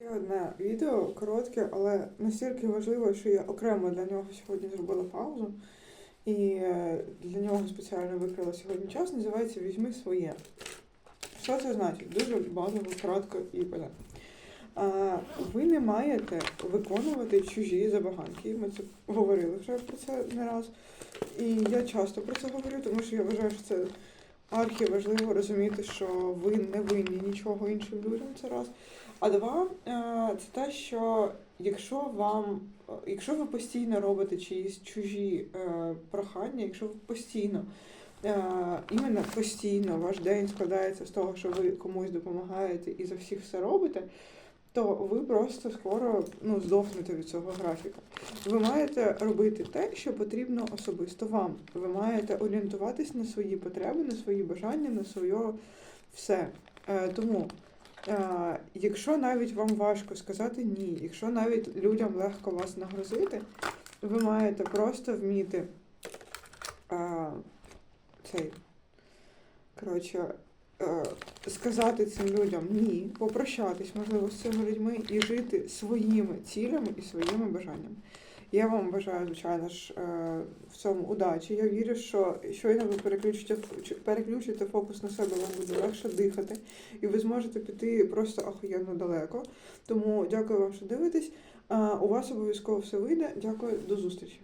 Ще одне відео коротке, але настільки важливе, що я окремо для нього сьогодні зробила паузу. І е, для нього спеціально викрила сьогодні час. Називається Візьми своє. Що це значить? Дуже базово, кратко і понятно. Ви не маєте виконувати чужі забаганки. Ми це говорили вже про це не раз. І я часто про це говорю, тому що я вважаю, що це архіважливо розуміти, що ви не винні нічого іншим людям. Це раз. А два, е, це те, що якщо вам, якщо ви постійно робите чиїсь чужі е, прохання, якщо ви постійно, е, іменно постійно ваш день складається з того, що ви комусь допомагаєте і за всіх все робите, то ви просто скоро ну, здохнете від цього графіка. Ви маєте робити те, що потрібно особисто вам. Ви маєте орієнтуватись на свої потреби, на свої бажання, на своє все. Е, тому Е, Якщо навіть вам важко сказати ні, якщо навіть людям легко вас нагрузити, ви маєте просто вміти е, цей, коротше, сказати цим людям ні, попрощатись, можливо, з цими людьми і жити своїми цілями і своїми бажаннями. Я вам бажаю, звичайно ж, е, в цьому удачі. Я вірю, що щойно ви переключите, переключите фокус на себе, вам буде легше дихати, і ви зможете піти просто охуєнно далеко. Тому дякую вам, що дивитесь. Е, У вас обов'язково все вийде. Дякую, до зустрічі.